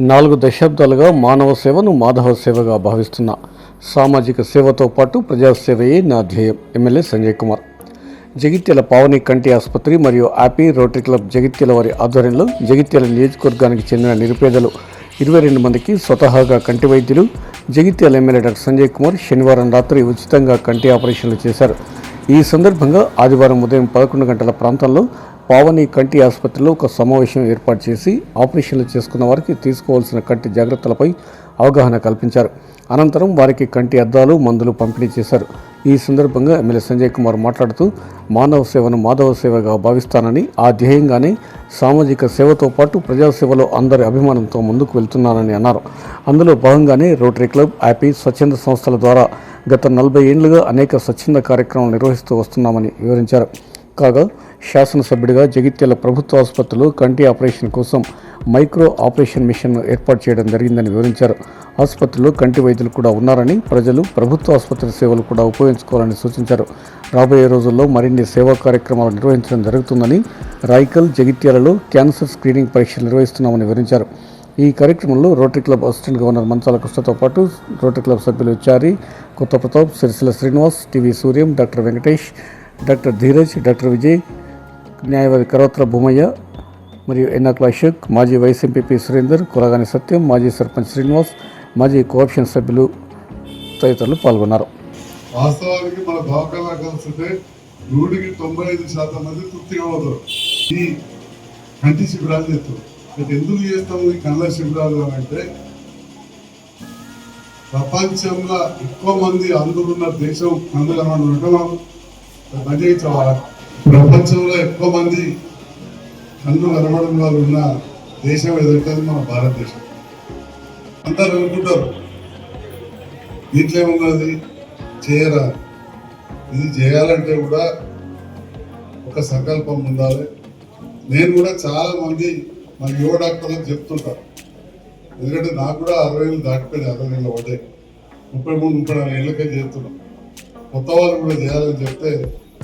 నాలుగు దశాబ్దాలుగా మానవ సేవను మాధవ సేవగా భావిస్తున్న సామాజిక సేవతో పాటు ప్రజాసేవయే నా ధ్యేయం. ఎమ్మెల్యే సంజయ్ కుమార్. జగిత్యాల పావని కంటి ఆసుపత్రి మరియు ఆపీ రోటరీ క్లబ్ జగిత్యాల వారి ఆధ్వర్యంలో జగిత్యాల నియోజకవర్గానికి చెందిన నిరుపేదలు ఇరవై రెండు మందికి స్వతహాగా కంటి వైద్యులు జగిత్యాల ఎమ్మెల్యే డాక్టర్ సంజయ్ కుమార్ శనివారం రాత్రి ఉచితంగా కంటి ఆపరేషన్లు చేశారు. ఈ సందర్భంగా ఆదివారం ఉదయం పదకొండు గంటల ప్రాంతంలో పావని కంటి ఆసుపత్రిలో ఒక సమావేశం ఏర్పాటు చేసి ఆపరేషన్లు చేసుకున్న వారికి తీసుకోవాల్సిన కంటి జాగ్రత్తలపై అవగాహన కల్పించారు. అనంతరం వారికి కంటి అద్దాలు మందులు పంపిణీ చేశారు. ఈ సందర్భంగా ఎమ్మెల్యే సంజయ్ కుమార్ మాట్లాడుతూ మానవ సేవను మాధవ సేవగా భావిస్తానని ఆ ధ్యేయంగానే సామాజిక సేవతో పాటు ప్రజాసేవలో అందరి అభిమానంతో ముందుకు వెళ్తున్నానని అన్నారు. అందులో భాగంగానే రోటరీ క్లబ్ యాపీ స్వచ్ఛంద సంస్థల ద్వారా గత నలభై ఏళ్ళుగా అనేక స్వచ్ఛంద కార్యక్రమాలు నిర్వహిస్తూ వస్తున్నామని వివరించారు. కాగా శాసనసభ్యుడిగా జగిత్యాల ప్రభుత్వ ఆసుపత్రిలో కంటి ఆపరేషన్ కోసం మైక్రో ఆపరేషన్ మిషన్ను ఏర్పాటు చేయడం జరిగిందని వివరించారు. ఆసుపత్రిలో కంటి వైద్యులు కూడా ఉన్నారని ప్రజలు ప్రభుత్వ ఆసుపత్రి సేవలు కూడా ఉపయోగించుకోవాలని సూచించారు. రాబోయే రోజుల్లో మరిన్ని సేవా కార్యక్రమాలు నిర్వహించడం జరుగుతుందని రాయికల్ జగిత్యాలలో క్యాన్సర్ స్క్రీనింగ్ పరీక్షలు నిర్వహిస్తున్నామని వివరించారు. ఈ కార్యక్రమంలో rotary club assistant governor Manchala కృష్ణతో పాటు రోటరీ క్లబ్ సభ్యులు Chari Kotha Pratap Sirisilla Srinivas TV Suryam doctor Venkatesh doctor Dheeraj doctor Vijay న్యాయవాది కరోత్ర భూమయ్య మరియు ఎన్నాకుల అశోక్ మాజీ వైస్ ఎంపీపీ సురేందర్ కురగాని సత్యం మాజీ సర్పంచ్ శ్రీనివాస్ మాజీ కోఆప్షన్ సభ్యులు తదితరులు పాల్గొన్నారు. వాస్తవానికి మన దవాఖానా కలిసితే నూటికి తొంభై ఐదు శాతం మంది తృప్తిగా అవుతారు ఈ కంటి శిబిరాలు చేస్తారు. అయితే ఎందుకు చేస్తాము ఈ కళ్ళ శిబిరాలు అని అంటే ప్రపంచంలో ఎక్కువ మంది అందరున్న దేశం అందులో మనం ఉండడం భజించవాలి ప్రపంచంలో ఎక్కువ మంది కన్ను కనబడడం వాళ్ళు ఉన్న దేశం ఎదుర్కొంది మన భారతదేశం. అందరు అనుకుంటారు దీంట్లో ఏమున్నది? చేయరా? ఇది చేయాలంటే కూడా ఒక సంకల్పం ఉండాలి. నేను కూడా చాలా మంది మన యువ డాక్టర్లకు చెప్తుంటాను ఎందుకంటే నాకు కూడా అరవై ఏళ్ళు దాటిపోయింది అరవై ఏళ్ళు ఒకటే. ముప్పై మూడు ముప్పై నాలుగు ఏళ్ళకే చేస్తున్నాం. కొత్త వాళ్ళు కూడా చేయాలని చెప్తే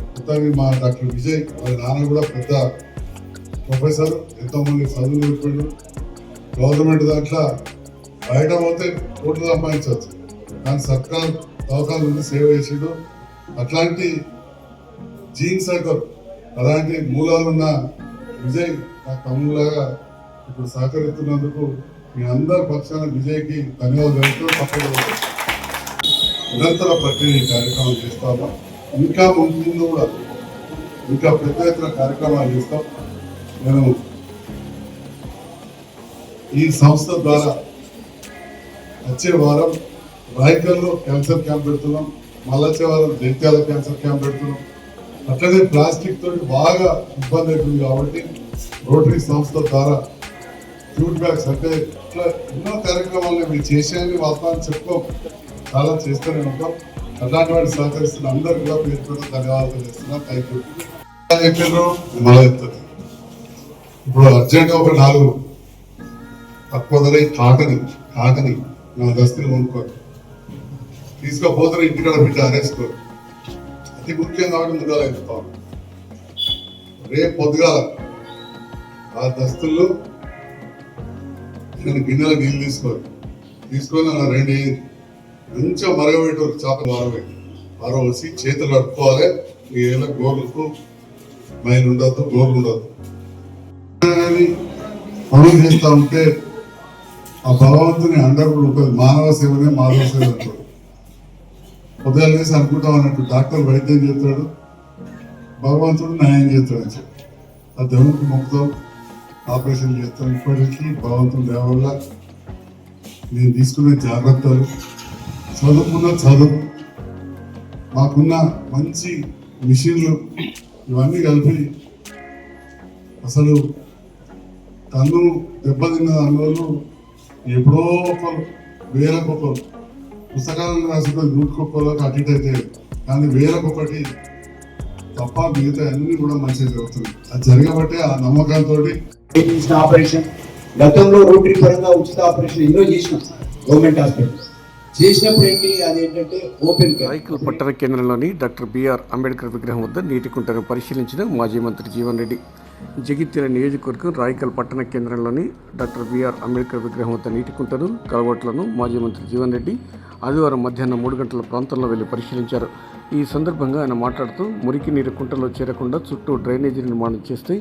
మొత్తానికి మా డాక్టర్ విజయ్ వాళ్ళ నాన్న కూడా పెద్ద ప్రొఫెసర్ ఎంతోమంది చదువులు చెప్పాడు గవర్నమెంట్ దాంట్లో బయట పోతే కోట్లు సంపాదించవచ్చు. కానీ సర్కార్ దవాఖాన నుండి సేవ చేసిండు. అట్లాంటి జీన్స్ అంటారు అలాంటి మూలాలున్న విజయ్ నా తమ్ములాగా ఇప్పుడు సహకరిస్తున్నందుకు మీ అందరి పక్షాన విజయ్కి ధన్యవాదాలు తప్పకుండా నిరంతర ప్రక్రియ కార్యక్రమం చేస్తాము? ఇంకా ముందు కూడా ఇంకా పెద్ద ఎత్తున కార్యక్రమాలు చేస్తాం. నేను ఈ సంస్థ ద్వారా వచ్చే వారం రాయకల్లో క్యాన్సర్ క్యాంప్ పెడుతున్నాం మళ్ళొచ్చే వారం జైత్యాల క్యాన్సర్ క్యాంప్ పెడుతున్నాం. అట్లనే ప్లాస్టిక్ తోటి బాగా ఇబ్బంది అవుతుంది కాబట్టి రోటరీ సంస్థ ద్వారా జూట్ బ్యాగ్స్ అంటే ఇట్లా ఎన్నో కార్యక్రమాలు మీరు చేసేయని వాస్తవాన్ని చెప్పుకో. చాలా చేస్తూనే ఉంటాం అట్లాంటి వాటి సహకరిస్తున్న అందరు కూడా పేరు పేరు ధన్యవాదాలు చేస్తున్నా. థ్యాంక్ యూ చెప్పారు మళ్ళీ చెప్తాను. ఇప్పుడు అర్జెంట్ ఒక నాలుగు తక్కువ ధర కాకని కాకని నా దస్తులు కొనుక్కోరు తీసుకోపోతారు ఇంటికాడ బిడ్డ అరేసుకోరు అతి ముఖ్యం కాబట్టి ముందర చెప్తాం రేపు పొద్దుగాల ఆ దస్తుల్లో నేను గిన్నెల నీళ్ళు తీసుకోరు తీసుకొని అలా రెండు వేయండి. మంచిగా మరగబెట్టారు చేప మరగబెట్టి మరవసి చేతులు కట్టుకోవాలి ఏదైనా ఏళ్ళ గోర్లకు మైలు ఉండద్దు గోర్లు ఉండద్దు. కానీ పనులు చేస్తూ ఉంటే ఆ భగవంతుని అండర్ కూడా ఉంటుంది మానవ సేవనే మానవ సేవ అంటారు. ఉదయం లేసి అనుకుంటాం అన్నట్టు డాక్టర్ వైద్యం చేస్తాడు. భగవంతుడు న్యాయం చేస్తాడు అని చెప్పి. ఆ దేవునికి మొక్కుతాం. ఆపరేషన్ చేస్తాం. ఇప్పటికీ భగవంతుని దేవ నేను తీసుకునే జాగ్రత్తలు చదువుకున్న చదువు మాకున్న మంచి మిషన్లు ఇవన్నీ కలిపి అసలు తను దెబ్బతిన్న దానివల్ల ఎప్పుడో ఒకరు వేలకొకరు పుస్తకాలను రాసుకుని నూటికొకరు అటు ఇటు అయితే కానీ వేలకొకటి తప్ప మిగతా అన్ని కూడా మంచిగా జరుగుతుంది. అది జరగబట్టే ఆ నమ్మకంతో ఆపరేషన్ గతంలో రోటరీ పరంగా ఉచిత ఆపరేషన్ ఎన్నో చేసినాం. గవర్నమెంట్ హాస్పిటల్ చేసినప్పుడు ఏంటి? అదేంటంటే ఓపెన్ రాయకల్ పట్టణ కేంద్రంలోని డాక్టర్ బిఆర్ అంబేద్కర్ విగ్రహం వద్ద నీటి కుంటను పరిశీలించిన మాజీ మంత్రి జీవన్ రెడ్డి. జగిత్యాల నియోజకవర్గం రాయకల్ పట్టణ కేంద్రంలోని డాక్టర్ బిఆర్ అంబేద్కర్ విగ్రహం వద్ద నీటి కుంటను కలవట్లను మాజీ మంత్రి జీవన్ రెడ్డి ఆదివారం మధ్యాహ్నం మూడు గంటల ప్రాంతంలో వెళ్ళి పరిశీలించారు. ఈ సందర్భంగా ఆయన మాట్లాడుతూ మురికి నీరు కుంటలో చేరకుండా చుట్టూ డ్రైనేజీ నిర్మాణం చేస్తే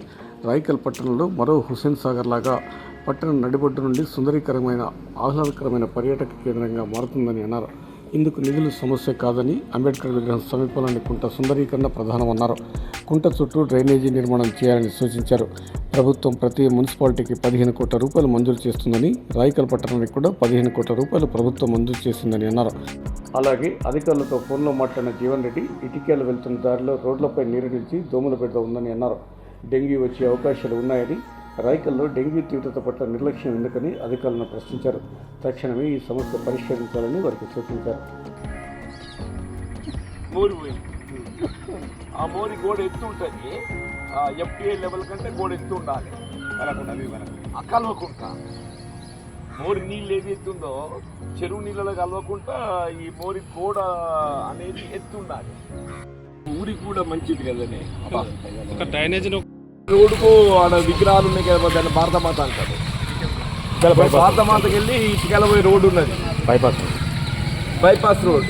రాయకల్ పట్టణంలో మరో హుస్సేన్ సాగర్ లాగా పట్టణం నడిబొడ్డు నుండి సుందరీకరమైన ఆహ్లాదకరమైన పర్యాటక కేంద్రంగా మారుతుందని అన్నారు. ఇందుకు నిధులు సమస్య కాదని అంబేద్కర్ విగ్రహం సమీపంలోని కుంట సుందరీకరణ ప్రధానమన్నారు. కుంట చుట్టూ డ్రైనేజీ నిర్మాణం చేయాలని సూచించారు. ప్రభుత్వం ప్రతి మున్సిపాలిటీకి పదిహేను కోట్ల రూపాయలు మంజూరు చేస్తుందని రాయకల్ పట్టణానికి కూడా పదిహేను కోట్ల రూపాయలు ప్రభుత్వం మంజూరు చేసిందని అన్నారు. అలాగే అధికారులతో ఫోన్లో మాట్లాడిన జీవన్ రెడ్డి ఇటికేలు వెళ్తున్న దారిలో రోడ్లపై నీరు నిలిచి దోమల పెద్ద ఉందని అన్నారు. డెంగ్యూ వచ్చే అవకాశాలు ఉన్నాయని రాయకల్లో డెంగీ తీవ్రత పట్ల నిర్లక్ష్యం ఎందుకని అధికారులను ప్రశ్నించారు. తక్షణమే ఈ సమస్య పరిష్కరించాలని వారికి సూచించారు. ఆ మోరి గోడ ఎత్తు ఉంటుంది. ఆ ఎఫ్టీఏ లెవెల్ కంటే గోడ ఎత్తు ఉండాలి. ఆ కలవకుండా మోరి నీళ్ళు ఏది ఎత్తుందో చెరువు నీళ్ళలో కలవకుండా ఈ మోరి గోడ అనేది ఎత్తు ఉండాలి ఊరికి కూడా మంచిది కదనే. ఒక డ్రైనేజ్ రోడ్డుకు ఆడ విగ్రహాలు ఉన్నాయి కదా దాన్ని భారతమాత అంటారు. భారతమాతకి వెళ్ళి ఇటుకెళ్ళ పోయే రోడ్డు ఉన్నది. బైపాస్ బైపాస్ రోడ్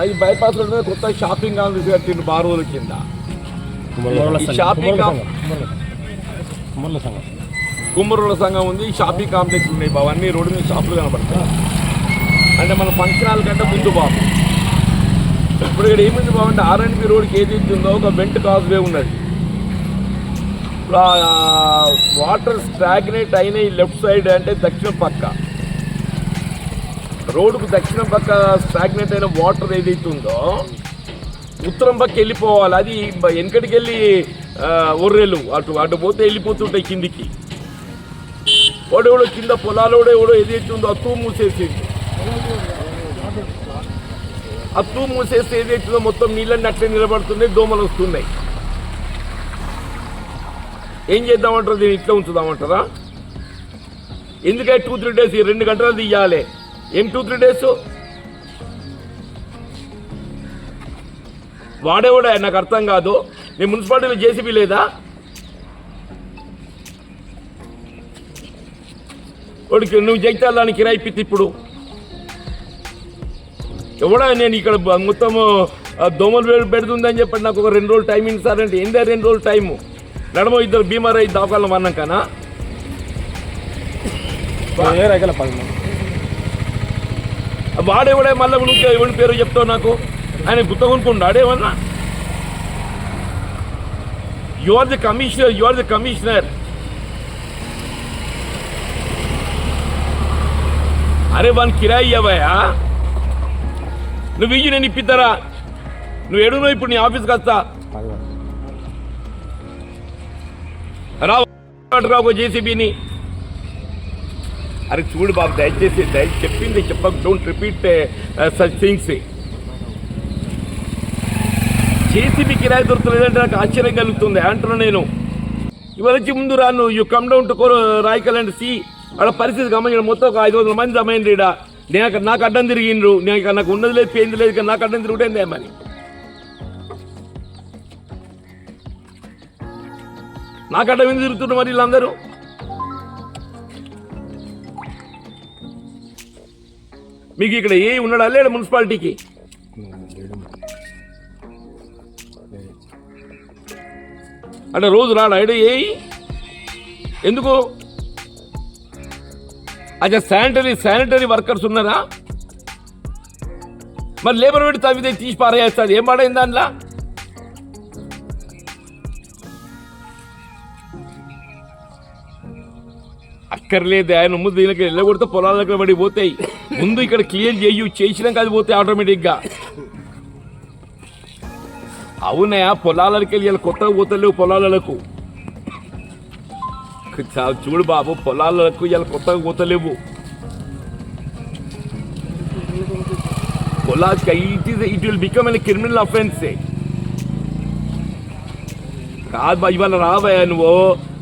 అది బైపాస్ రోడ్ మీద కొత్త షాపింగ్ కాంప్లెక్స్ కట్టిండు బార్ రోజుల కింద. షాపింగ్ కుమ్మర్ల సంఘం. ఉంది షాపింగ్ కాంప్లెక్స్ ఉన్నాయి బాబు. అన్ని రోడ్డు మీద షాపులు కనబడతాయి. అంటే మన ఫంక్షన్ హాల్ కంటే ముందు బాబు. ఇప్పుడు ఇక్కడ ఏముంది బాబు అంటే ఆర్ అండ్ బి రోడ్కి ఏది ఉందో ఒక వెంట్ కాజ్వే ఉన్నది. ఇప్పుడు ఆ వాటర్ స్టాగ్నేట్ అయిన ఈ లెఫ్ట్ సైడ్ అంటే దక్షిణ పక్క. రోడ్డుకు దక్షిణ పక్క స్టాగ్నేట్ అయిన వాటర్ ఏదైతే ఉందో ఉత్తరం పక్క వెళ్ళిపోవాలి. అది వెనకటికి వెళ్ళి ఒర్రెలు అటు అటు పోతే వెళ్ళిపోతుంటాయి కిందికి. వాడు కింద పొలాలు కూడా ఎవడో ఏదైతే ఉందో అత్తు మూసేసింది అత్తు మూసేస్తే ఏదైతుందో మొత్తం నీళ్ళని అట్లే నిలబడుతున్నాయి దోమలు వస్తున్నాయి. ఏం చేద్దామంటారు? దీన్ని ఇట్లా ఉంచుదామంటారా? ఎందుకంటే టూ త్రీ డేస్ ఈ రెండు గంటలు తీయాలి? ఏం టూ త్రీ డేస్ వాడేవాడే? నాకు అర్థం కాదు. నీ మున్సిపాలిటీలో జేసీబీ లేదా? వాడికి నువ్వు జగిత్యాలని కిరాయి ఇప్పితే ఇప్పుడు. ఎవడా నేను ఇక్కడ మొత్తము మొత్తం దోమలు పెడుతుందని చెప్పి నాకు ఒక రెండు రోజులు టైం ఇస్తారంటే. సార్ అంటే ఏందే రెండు రోజులు టైము? నడమ ఇద్దరు బీమార్ రైతుల పది మంది వాడేవాడే మళ్ళీ నువ్వు ఎవరి పేరు చెప్తావు నాకు? ఆయన గుత్త కొనుక్కున్నాడేమన్నా you are the commissioner you are the commissioner అరే వాని కిరాయి ఇవ్వయా నువ్వు ఇయ్యి నేను ఇప్పిస్తారా నువ్వు ఎడునో ఇప్పుడు నీ ఆఫీస్కి వస్తా? రావు జేసీబీని. అరే చూడు బాబు దయచేసి దయ చెప్పింది చెప్పక don't repeat such things JCB కిరాయి దొరుకుతలేదంటే నాకు ఆశ్చర్యం కలుగుతుంది అంటున్నా నేను. ఇవాళ వచ్చి ముందు రాను you come down to Raikal and see వాళ్ళ పరిస్థితి గమనించడం మొత్తం ఒక ఐదు వందల మంది జమైంది ఈడ నేను నాకు అడ్డం తిరిగిండ్రు నేను ఇక నాకు ఉన్నది లేదు పేంది లేదు ఇక నాకు అడ్డం తిరుగుతుంది మరి? నాకు మీద ఎందుకు తిరుగుతున్నారు మరి వీళ్ళందరూ? మీకు ఇక్కడ ఏ ఉన్నాడా? లేడు మున్సిపాలిటీకి? అంటే రోజు రాడా ఇక్కడ ఏ? ఎందుకు? అచ్చా శానిటరీ శానిటరీ వర్కర్స్ ఉన్నారా? మరి లేబర్ పెట్టి తవ్వితే తీసి పారేస్తారు ఏం పడైంది దాంట్లో? అక్కర్లేదు. ఆయన ముందు దీనికి వెళ్ళగొడితే పొలాల దగ్గర పడిపోతాయి ముందు ఇక్కడ క్లియర్ చేయు చేసినాక అది పోతాయి ఆటోమేటిక్గా. అవునయా పొలాలకి వెళ్ళి ఇలా కొత్తగా పోతలేవు పొలాలకు. చూడు బాబు పొలాలకు ఇలా కొత్తగా పోతలేవు. పొలాలకి it is it will become an criminal offence. కాదు ఇవాళ రాబోయా నువ్వు.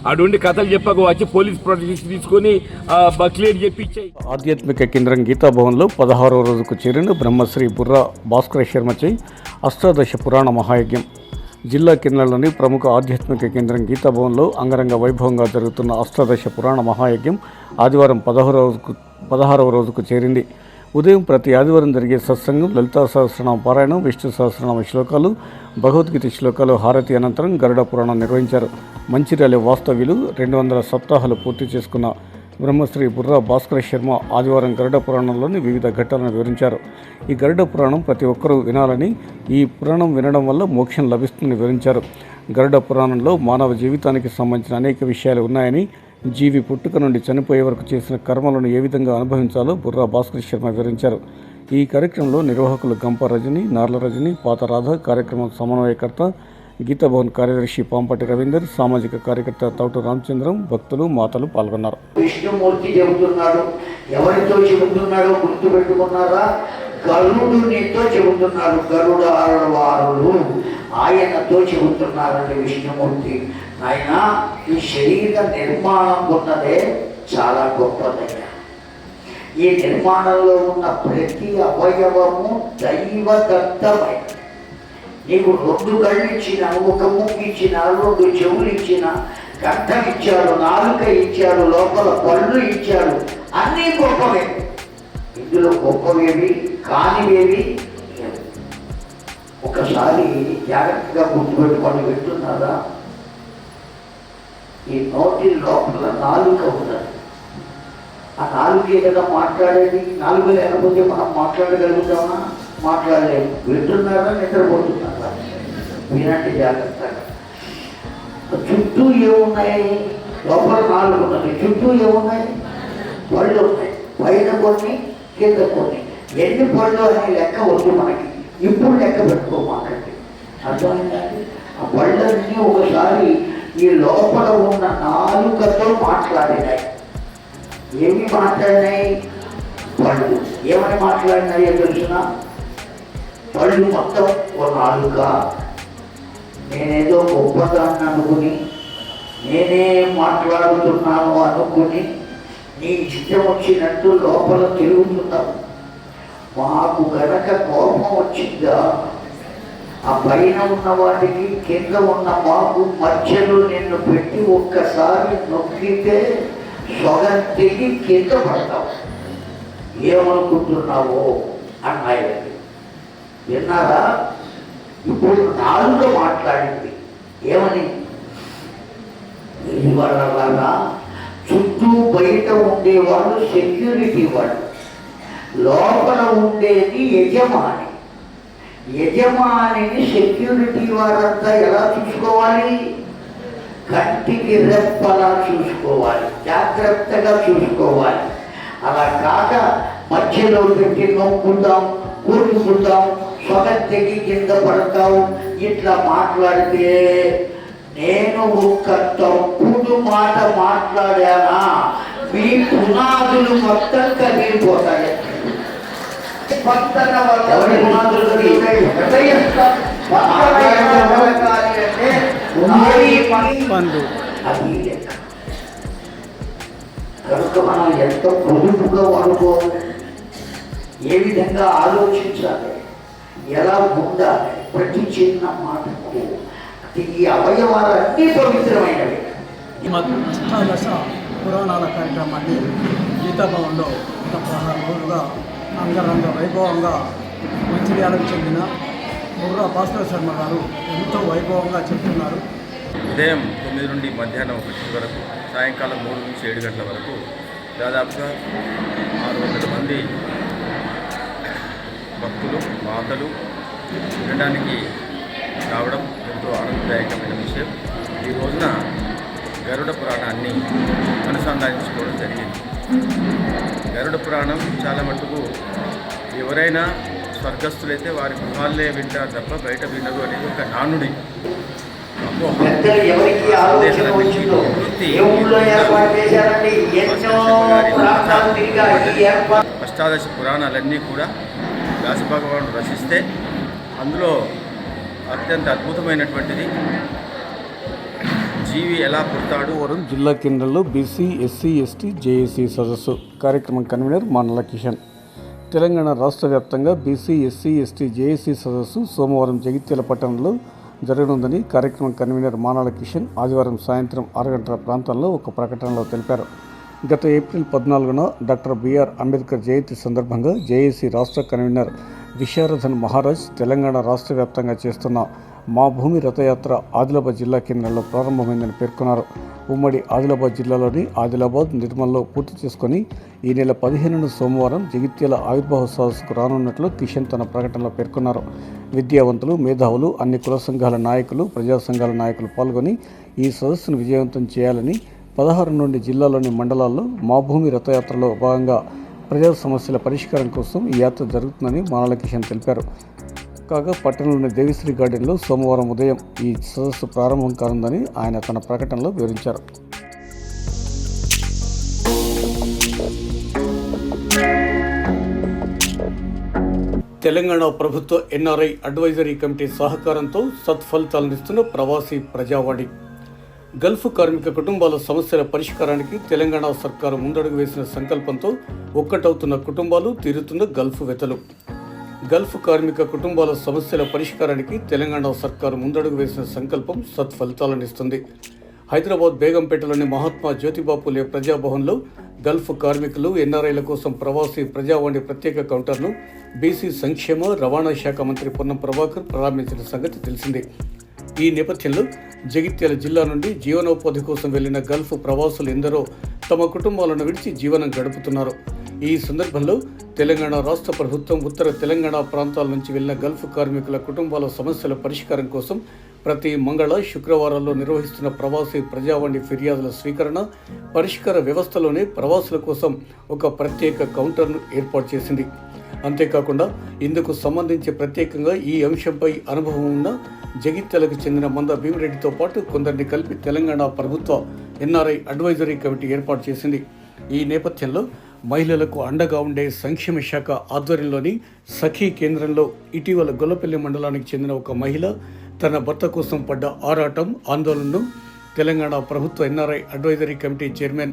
అటువంటి కథలు చెప్పకు వచ్చి పోలీస్ ప్రొటెక్షన్ తీసుకొని క్లియర్ చెప్పించాయి. ఆధ్యాత్మిక కేంద్రం గీతాభవన్లో పదహారవ రోజుకు చేరిన బ్రహ్మశ్రీ బుర్రా భాస్కర శర్మచే అష్టాదశ పురాణ మహాయజ్ఞం. జిల్లా కేంద్రంలోని ప్రముఖ ఆధ్యాత్మిక కేంద్రం గీతాభవన్లో అంగరంగ వైభవంగా జరుగుతున్న అష్టాదశ పురాణ మహాయజ్ఞం ఆదివారం పదహారవ రోజుకు పదహారవ రోజుకు చేరింది. ఉదయం ప్రతి ఆదివారం జరిగే సత్సంగం లలితా సహస్రనామ పారాయణం విష్ణు సహస్రనామ శ్లోకాలు భగవద్గీత శ్లోకాలు హారతి అనంతరం గరుడ పురాణం నిర్వహించారు. మంచిర్యాల వాస్తవ్యులు రెండు వందల సప్తాహాలు పూర్తి చేసుకున్న బ్రహ్మశ్రీ బుర్రా భాస్కర శర్మ ఆదివారం గరుడ పురాణంలోని వివిధ ఘట్టాలను వివరించారు. ఈ గరుడ పురాణం ప్రతి ఒక్కరూ వినాలని ఈ పురాణం వినడం వల్ల మోక్షం లభిస్తుందని వివరించారు. గరుడ పురాణంలో మానవ జీవితానికి సంబంధించిన అనేక విషయాలు ఉన్నాయని జీవి పుట్టుక నుండి చనిపోయే వరకు చేసిన కర్మలను ఏ విధంగా అనుభవించాలో బుర్రా భాస్కర్ శర్మ వివరించారు. ఈ కార్యక్రమంలో నిర్వాహకులు గంప రజని నార్ల రజని పాత రాధ కార్యక్రమం సమన్వయకర్త గీతాభవన్ కార్యదర్శి పాంపటి రవీందర్ సామాజిక కార్యకర్త తౌటు రామచంద్రం భక్తులు మాతలు పాల్గొన్నారు. విష్ణుమూర్తి చెబుతున్నాడు. ఎవరితో చెబుతున్నాడో గుర్తు పెట్టుకున్నారా గరుడు నీతో చెబుతున్నాడు. గరుడ వారులు ఆయనతో చెబుతున్నారండి విష్ణుమూర్తి. ఆయన ఈ శరీర నిర్మాణం ఉన్నదే చాలా గొప్పదయ్యా. ఈ నిర్మాణంలో ఉన్న ప్రతి అవయవము దైవదత్తమై నీకు రెండు కళ్ళు ఇచ్చిన ఒక ముక్కు ఇచ్చిన రెండు చెవులు ఇచ్చిన కంఠం ఇచ్చారు నాలుక ఇచ్చాడు లోపల పళ్ళు ఇచ్చాడు అన్నీ గొప్పవే. ఇందులో గొప్పవేవి కానివేవి ఒకసారి జాగ్రత్తగా గుర్తుపెట్టుకొని పెట్టున్నారా ఈ నోటి లోపల నాలుక ఉన్నది. ఆ నాలుగు కదా మాట్లాడేది నాలుగు లేకపోతే మనం మాట్లాడగలుగుతామా? మాట్లాడలేము. వింటున్నారా? నిద్రపోతున్నారా? వినండి జాగ్రత్తగా. చుట్టూ ఏమున్నాయి? లోపల నాలుగు ఉన్నాయి చుట్టూ ఏమున్నాయి? పళ్ళు ఉన్నాయి. పైన కొన్ని కింద కొన్ని. ఎన్ని పళ్ళు అనే లెక్క వద్దు మనకి. ఇప్పుడు లెక్క పెట్టుకోమాకండి. అర్థమైందండి ఆ పళ్ళన్నీ ఒకసారి ఈ లోపల ఉన్న నాలుకతో మాట్లాడినాయి. ఏమి మాట్లాడినాయి? పళ్ళు. ఏమని మాట్లాడినాయో తెలిసిన? పళ్ళు మొత్తం ఓ నాలుక. నేనేదో గొప్పదాన్ని అనుకుని నేనే మాట్లాడుతున్నాను అనుకుని నీ ఇష్టం వచ్చినట్టు లోపల తిరుగుతున్నావు మాకు గనక కోపం వచ్చిందా? ఆ పైన ఉన్న వాటికి కింద ఉన్న మాకు మధ్యలో నిన్ను పెట్టి ఒక్కసారి నొక్కితే సొగం తిరిగి కింద పడతావు? ఏమనుకుంటున్నావో అన్నాయని విన్నారా ఇప్పుడు నాలుగు మాట్లాడింది. ఏమని? వల్ల చుట్టూ బయట ఉండేవాళ్ళు సెక్యూరిటీ వాళ్ళు లోపల ఉండేది యజమాని. యజమానిని సెక్యూరిటీ వారంతా ఎలా చూసుకోవాలి? కంటికి రెప్పలా చూసుకోవాలి. జాగ్రత్తగా చూసుకోవాలి. అలా కాక మధ్యలో పెట్టి నొక్కుందాం కూరుకుందాం స్వగత్తెకి కింద పడతాం ఇట్లా మాట్లాడితే నేను ఒక్క తప్పుడు మాట మాట్లాడానా? మీ పునాదులు మొత్తం కదిలిపోతాయి స్పందన వల్ల ఎవరి? పునాదులు కదిలిపోతాయి? హృదయ స్పందన ఎలా కలగాలి పండు కనుక మనం ఎంత పొదుపుగా వాడుకోవాలి ఏ విధంగా ఆలోచించాలి ఎలా ఉండాలి ప్రతి చిన్న మాటకు ఈ అవయవాలన్నీ పవిత్రమైనవి అష్టాదశ పురాణాల కార్యక్రమాన్ని గీతాభవన్లో గత పదహారు రోజులుగా అంగరంగ వైభవంగా మంచిర్యాలకు చెందిన బుర్రా భాస్కర్ శర్మ గారు ఎంతో వైభవంగా చెప్తున్నారు. ఉదయం తొమ్మిది నుండి మధ్యాహ్నం ఒకటి వరకు సాయంకాలం మూడు నుంచి ఏడు గంటల వరకు దాదాపుగా ఆరు వందల మంది భక్తులు మాతలు వినడానికి రావడం ఎంతో ఆనందదాయకమైన విషయం. ఈ రోజున గరుడ పురాణాన్ని అనుసంధానించుకోవడం జరిగింది. గరుడ పురాణం చాలా మటుకు ఎవరైనా స్వర్గస్థులైతే వారి గృహాలే వింటారు తప్ప బయట వినరు అనేది ఒక నానుడి. అష్టాదశ పురాణాలన్నీ కూడా వ్యాస భగవానుడు రచిస్తే అందులో అత్యంత అద్భుతమైనటువంటిది జీవి ఎలా పుడతాడు? వరం జిల్లా కేంద్రంలో బీసీ ఎస్సీ ఎస్టీ జేఏసీ సదస్సు కార్యక్రమం కన్వీనర్ మానల కిషన్. తెలంగాణ రాష్ట్ర వ్యాప్తంగా బీసీ ఎస్సీ ఎస్టీ జేఏసీ సదస్సు సోమవారం జగిత్యాల పట్టణంలో జరగనుందని కార్యక్రమం కన్వీనర్ మానాల కిషన్ ఆదివారం సాయంత్రం ఆరు గంటల ప్రాంతంలో ఒక ప్రకటనలో తెలిపారు. గత ఏప్రిల్ పద్నాలుగున డాక్టర్ బిఆర్ అంబేద్కర్ జయంతి సందర్భంగా జేఏసీ రాష్ట్ర కన్వీనర్ విశారథన్ మహారాజ్ తెలంగాణ రాష్ట్ర వ్యాప్తంగా చేస్తున్న మా భూమి రథయాత్ర ఆదిలాబాద్ జిల్లా కేంద్రంలో ప్రారంభమైందని పేర్కొన్నారు. ఉమ్మడి ఆదిలాబాద్ జిల్లాలోని ఆదిలాబాద్ నిర్మల్లో పూర్తి చేసుకొని ఈ నెల పదిహేనున సోమవారం జగిత్యాల ఆవిర్భావ సదస్సుకు రానున్నట్లు కిషన్ తన ప్రకటనలో పేర్కొన్నారు. విద్యావంతులు మేధావులు అన్ని కుల సంఘాల నాయకులు ప్రజా సంఘాల నాయకులు పాల్గొని ఈ సదస్సును విజయవంతం చేయాలని పదహారు నుండి జిల్లాలోని మండలాల్లో మా భూమి రథయాత్రలో భాగంగా ప్రజా సమస్యల పరిష్కారం కోసం ఈ యాత్ర జరుగుతుందని మానల కిషన్ తెలిపారు. కాగా పట్టణంలోని దేవిశ్రీ గార్డెన్లో సోమవారం ఉదయం ఈ సదస్సు ప్రారంభం కానుందని ఆయన తన ప్రకటనలో వివరించారు. తెలంగాణ ప్రభుత్వ ఎన్ఆర్ఐ అడ్వైజరీ కమిటీ సహకారంతో సత్ఫలితాలనిస్తున్న ప్రవాసీ ప్రజావాణి. గల్ఫ్ కార్మిక కుటుంబాల సమస్యల పరిష్కారానికి తెలంగాణ సర్కారు ముందడుగు వేసిన సంకల్పంతో ఒక్కటవుతున్న కుటుంబాలు తీరుతున్న గల్ఫ్ వెతలు. గల్ఫ్ కార్మిక కుటుంబాల సమస్యల పరిష్కారానికి తెలంగాణ సర్కారు ముందడుగు వేసిన సంకల్పం సత్ఫలితాలనిస్తుంది. హైదరాబాద్ బేగంపేటలోని మహాత్మా జ్యోతిబాపులే ప్రజాభవన్లో గల్ఫ్ కార్మికులు ఎన్ఆర్ఐల కోసం ప్రవాసీ ప్రజావాణి ప్రత్యేక కౌంటర్ను బీసీ సంక్షేమ రవాణా శాఖ మంత్రి పొన్నం ప్రభాకర్ ప్రారంభించిన సంగతి తెలిసిందే. ఈ నేపథ్యంలో జగిత్యాల జిల్లా నుండి జీవనోపాధి కోసం వెళ్ళిన గల్ఫ్ ప్రవాసులు ఎందరో తమ కుటుంబాలను విడిచి జీవనం గడుపుతున్నారు. ఈ సందర్భంలో తెలంగాణ రాష్ట్ర ప్రభుత్వం ఉత్తర తెలంగాణ ప్రాంతాల నుంచి వెళ్ళిన గల్ఫ్ కార్మికుల కుటుంబాల సమస్యల పరిష్కారం కోసం ప్రతి మంగళ శుక్రవారాల్లో నిర్వహిస్తున్న ప్రవాసీ ప్రజావాణి ఫిర్యాదుల స్వీకరణ పరిష్కార వ్యవస్థలోనే ప్రవాసుల కోసం ఒక ప్రత్యేక కౌంటర్ను ఏర్పాటు చేసింది. అంతేకాకుండా ఇందుకు సంబంధించి ప్రత్యేకంగా ఈ అంశంపై అనుభవం ఉన్న జగిత్యాలకు చెందిన మంద భీమిరెడ్డితో పాటు కొందరిని కలిపి తెలంగాణ ప్రభుత్వ ఎన్ఆర్ఐ అడ్వైజరీ కమిటీ ఏర్పాటు చేసింది. ఈ నేపథ్యంలో మహిళలకు అండగా ఉండే సంక్షేమ శాఖ ఆధ్వర్యంలోని సఖీ కేంద్రంలో ఇటీవల గొల్లపల్లి మండలానికి చెందిన ఒక మహిళ తన భర్త కోసం పడ్డ ఆరాటం ఆందోళనను తెలంగాణ ప్రభుత్వ NRI advisory committee chairman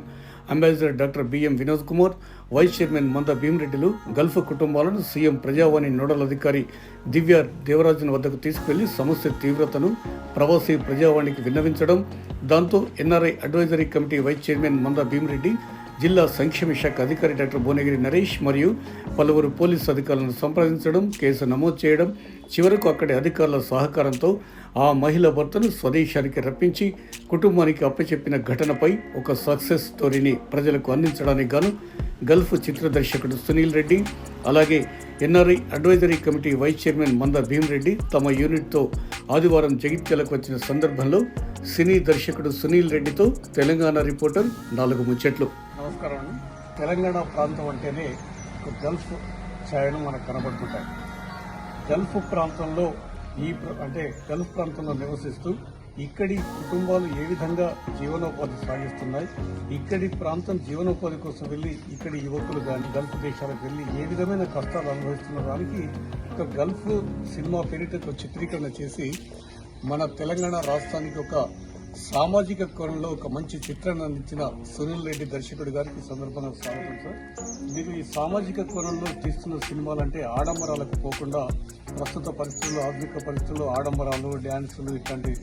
ambassador doctor BM Vinod Kumar vice chairman Manda భీమరెడ్డిలు Gulf కుటుంబాలను సీఎం ప్రజావాణి నోడల్ అధికారి దివ్య దేవరాజన్ వద్దకు తీసుకువెళ్ళి సమస్య తీవ్రతను ప్రవాసీ ప్రజావాణికి విన్నవించడం. దాంతో NRI advisory committee vice chairman Manda Bheemreddy జిల్లా సంక్షేమ శాఖ అధికారి డాక్టర్ భువనగిరి నరేష్ మరియు పలువురు పోలీసు అధికారులను సంప్రదించడం కేసు నమోదు చేయడం చివరకు అక్కడి అధికారుల సహకారంతో ఆ మహిళ భర్తను స్వదేశానికి రప్పించి కుటుంబానికి అప్పచెప్పిన ఘటనపై ఒక సక్సెస్ స్టోరీని ప్రజలకు అందించడానికి గాను గల్ఫ్ చిత్ర దర్శకుడు సునీల్ రెడ్డి అలాగే NRI advisory committee vice chairman Manda Bheemreddy తమ యూనిట్తో ఆదివారం జగిత్యాలకు వచ్చిన సందర్భంలో సినీ దర్శకుడు సునీల్ రెడ్డితో తెలంగాణ రిపోర్టర్ నాలుగు ముచ్చట్లు. నమస్కారం తెలంగాణ ప్రాంతం అంటేనే ఒక గల్ఫ్ ఛాయలు మనకు కనబడుతుంటాయి. గల్ఫ్ ప్రాంతంలో ఈ అంటే గల్ఫ్ ప్రాంతంలో నివసిస్తూ ఇక్కడి కుటుంబాలు ఏ విధంగా జీవనోపాధి సాగిస్తున్నాయి? ఇక్కడి ప్రాంతం జీవనోపాధి కోసం వెళ్ళి ఇక్కడి యువకులు కానీ గల్ఫ్ దేశాలకు వెళ్ళి ఏ విధమైన కష్టాలు అనుభవిస్తున్న దానికి ఒక గల్ఫ్ సినిమా పేరిట చిత్రీకరణ చేసి మన తెలంగాణ రాష్ట్రానికి ఒక సామాజిక కోణంలో ఒక మంచి చిత్రాన్ని అందించిన సునీల్ రెడ్డి దర్శకుడు గారికి సందర్భంగా స్వాగతం సార్. మీరు ఈ సామాజిక కోణంలో తీస్తున్న సినిమాలు అంటే ఆడంబరాలకు పోకుండా ప్రస్తుత పరిస్థితుల్లో ఆధునిక పరిస్థితుల్లో ఆడంబరాలు డ్యాన్సులు ఇట్లాంటి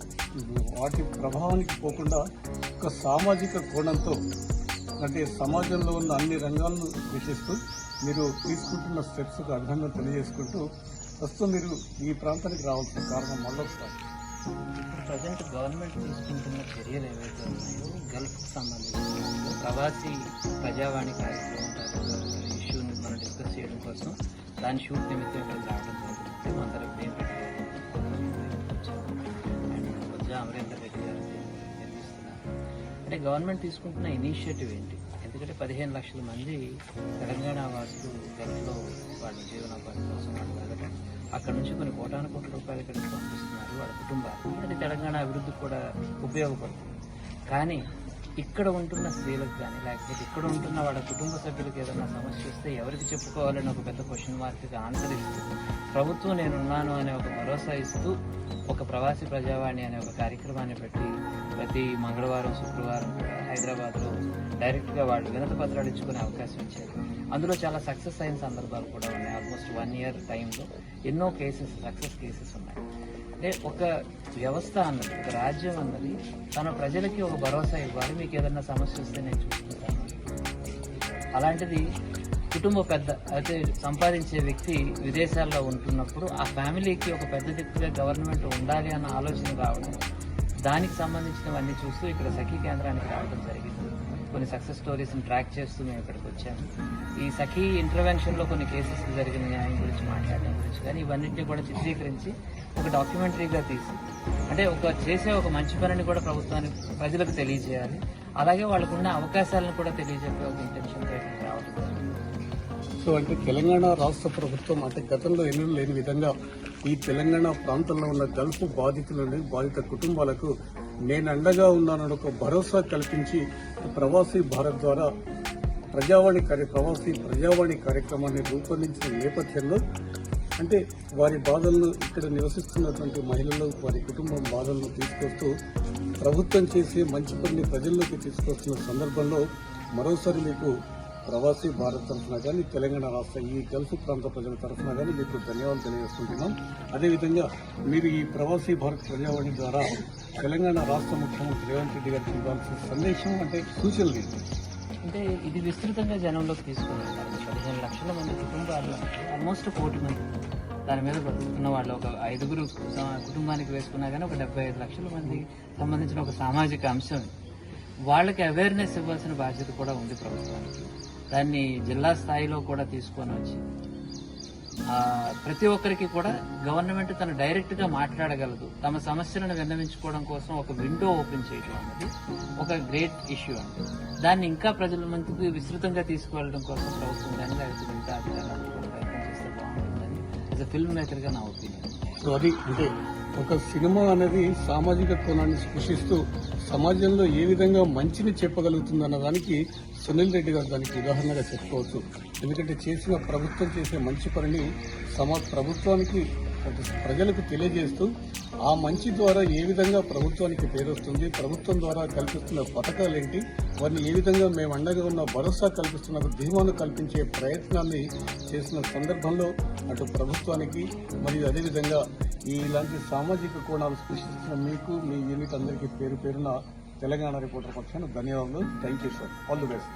వాటి ప్రభావానికి పోకుండా ఒక సామాజిక కోణంతో అంటే సమాజంలో ఉన్న అన్ని రంగాలను వీక్షిస్తూ మీరు తీసుకుంటున్న స్టెప్స్కు అర్థంగా తెలియజేసుకుంటూ ప్రస్తుతం మీరు ఈ ప్రాంతానికి రావాల్సిన కారణం మళ్ళొకసారి. ఇప్పుడు ప్రజెంట్ గవర్నమెంట్ తీసుకుంటున్న చర్యలు ఏవైతే ఉన్నాయో గల్ఫ్కి సంబంధించిన ప్రవాసీ ప్రజావాణి కార్యక్రమం తాలూకా ఇష్యూని మనం డిస్కస్ చేయడం కోసం దాని షూట్ నిమిత్తం ఇక్కడ రావడం జరుగుతుంది. మన తరపు అండ్ కొద్దిగా అమరేందర్ రెడ్డి గారు నిర్మిస్తున్నారు. అంటే గవర్నమెంట్ తీసుకుంటున్న ఇనిషియేటివ్ ఏంటి? ఎందుకంటే పదిహేను లక్షల మంది తెలంగాణ వాసులు గల్ఫ్లో వాళ్ళ జీవనోపాధి కోసం వాళ్ళు వెళ్ళడం అక్కడ నుంచి కొన్ని కోటాను కోట్ల రూపాయలు ఇక్కడికి పంపిస్తున్నారు వాళ్ళ కుటుంబాలు. అది తెలంగాణ అభివృద్ధికి కూడా ఉపయోగపడుతుంది. కానీ ఇక్కడ ఉంటున్న స్త్రీలకు కానీ లేకపోతే ఇక్కడ ఉంటున్న వాళ్ళ కుటుంబ సభ్యులకు ఏదైనా సమస్య వస్తే ఎవరికి చెప్పుకోవాలని ఒక పెద్ద క్వశ్చన్ మార్క్గా ఆన్సర్ ఇస్తూ ప్రభుత్వం నేనున్నాను అనే ఒక భరోసా ఇస్తూ ఒక ప్రవాసీ ప్రజావాణి అనే ఒక కార్యక్రమాన్ని పెట్టి ప్రతి మంగళవారం శుక్రవారం హైదరాబాద్లో డైరెక్ట్గా వాళ్ళు వినత పత్రాలు ఇచ్చుకునే అవకాశం ఇచ్చారు. అందులో చాలా సక్సెస్ అయిన సందర్భాలు కూడా ఉన్నాయి. ఆల్మోస్ట్ వన్ ఇయర్ టైంలో ఎన్నో కేసెస్ సక్సెస్ కేసెస్ ఉన్నాయి. అంటే ఒక వ్యవస్థ అన్నది ఒక రాజ్యం అన్నది తన ప్రజలకి ఒక భరోసా ఇవ్వాలి. మీకు ఏదైనా సమస్య వస్తే నేను చూసుకుంటాను. అలాంటిది కుటుంబ పెద్ద అయితే సంపాదించే వ్యక్తి విదేశాల్లో ఉంటున్నప్పుడు ఆ ఫ్యామిలీకి ఒక పెద్ద దిక్కుగా గవర్నమెంట్ ఉండాలి అన్న ఆలోచన రావడం దానికి సంబంధించినవన్నీ చూస్తూ ఇక్కడ సఖీ కేంద్రానికి రావడం జరిగింది. కొన్ని సక్సెస్ స్టోరీస్ని ట్రాక్ చేస్తూ మేము ఇక్కడికి వచ్చాము. ఈ సఖీ ఇంటర్వెన్షన్లో కొన్ని కేసెస్ జరిగిన న్యాయం గురించి మాట్లాడడం గురించి. కానీ ఇవన్నింటినీ కూడా చిత్రీకరించి ఒక డాక్యుమెంటరీగా తీసి అంటే ఒక చేసే ఒక మంచి పనిని కూడా ప్రభుత్వానికి ప్రజలకు తెలియజేయాలి. అలాగే వాళ్ళకున్న అవకాశాలను కూడా తెలియజెప్పే ఒక ఇంటెన్షన్ సో అంటే తెలంగాణ రాష్ట్ర ప్రభుత్వం అంటే గతంలో ఎన్నడూ లేని విధంగా ఈ తెలంగాణ ప్రాంతంలో ఉన్న గల్ఫ్ బాధితులని బాధిత కుటుంబాలకు నేను అండగా ఉన్నానని ఒక భరోసా కల్పించి ప్రవాసీ భారత్ ద్వారా ప్రజావాణి కార్య ప్రవాసీ ప్రజావాణి కార్యక్రమాన్ని రూపొందించిన నేపథ్యంలో అంటే వారి బాధలను ఇక్కడ నివసిస్తున్నటువంటి మహిళలు వారి కుటుంబం బాధలను తీసుకొస్తూ ప్రభుత్వం చేసే మంచి పనిని ప్రజల్లోకి తీసుకొస్తున్న సందర్భంలో మరోసారి మీకు ప్రవాసీ భారత్ తరఫున కానీ తెలంగాణ రాష్ట్ర ఈ గల్ఫ్ ప్రాంత ప్రజల తరఫున కానీ మీకు ధన్యవాదాలు తెలియజేసుకుంటున్నాం. అదేవిధంగా మీరు ఈ ప్రవాసీ భారత్ ప్రజావాణి ద్వారా తెలంగాణ రాష్ట్ర ముఖ్యమంత్రి రేవంత్ రెడ్డి గారికి ఇవ్వాల్సిన సందేశం అంటే సూచనలు అంటే ఇది విస్తృతంగా జనంలోకి తీసుకున్నారు. పదిహేను లక్షల మంది కుటుంబాలు ఆల్మోస్ట్ కోటి మంది. దాని మీద బతుకుతున్న వాళ్ళు ఒక ఐదుగురు కుటుంబానికి వేసుకున్నా కానీ ఒక డెబ్బై ఐదు లక్షల మంది సంబంధించిన ఒక సామాజిక అంశం. వాళ్ళకి అవేర్నెస్ ఇవ్వాల్సిన బాధ్యత కూడా ఉంది ప్రభుత్వానికి. దాన్ని జిల్లా స్థాయిలో కూడా తీసుకొని వచ్చి ప్రతి ఒక్కరికి కూడా గవర్నమెంట్ తను డైరెక్ట్గా మాట్లాడగలదు. తమ సమస్యలను విన్నవించుకోవడం కోసం ఒక విండో ఓపెన్ చేయడం అనేది ఒక గ్రేట్ ఇష్యూ అండి. దాన్ని ఇంకా ప్రజల ముందుకు విస్తృతంగా తీసుకువెళ్ళడం కోసం ప్రభుత్వం కానీ లేకపోతే మిగతా అధికారులు ప్రయత్నం చేస్తే బాగుంటుందని యాజ్ అ ఫిల్మ్ మేకర్గా నా ఒపీనియన్ సో అది అంటే ఒక సినిమా అనేది సామాజిక కోణాన్ని స్పృశిస్తూ సమాజంలో ఏ విధంగా మంచిని చెప్పగలుగుతుందన్న దానికి సునీల్ రెడ్డి గారు దానికి ఉదాహరణగా చెప్పుకోవచ్చు. ఎందుకంటే చేసిన ప్రభుత్వం చేసే మంచి పనిని సమ ప్రభుత్వానికి ప్రజలకు తెలియజేస్తూ ఆ మంచి ద్వారా ఏ విధంగా ప్రభుత్వానికి పేరు వస్తుంది ప్రభుత్వం ద్వారా కల్పిస్తున్న పథకాలు ఏంటి వారిని ఏ విధంగా మేము అండగా ఉన్న భరోసా కల్పిస్తున్న ధీమాను కల్పించే ప్రయత్నాన్ని చేసిన సందర్భంలో అటు ప్రభుత్వానికి మరియు అదేవిధంగా ఈ ఇలాంటి సామాజిక కోణాలు సృష్టిస్తున్న మీకు మీ యూనిట్ అందరికీ పేరు పేరున తెలంగాణ రిపోర్టర్ పక్షాన ధన్యవాదాలు thank you sir all the best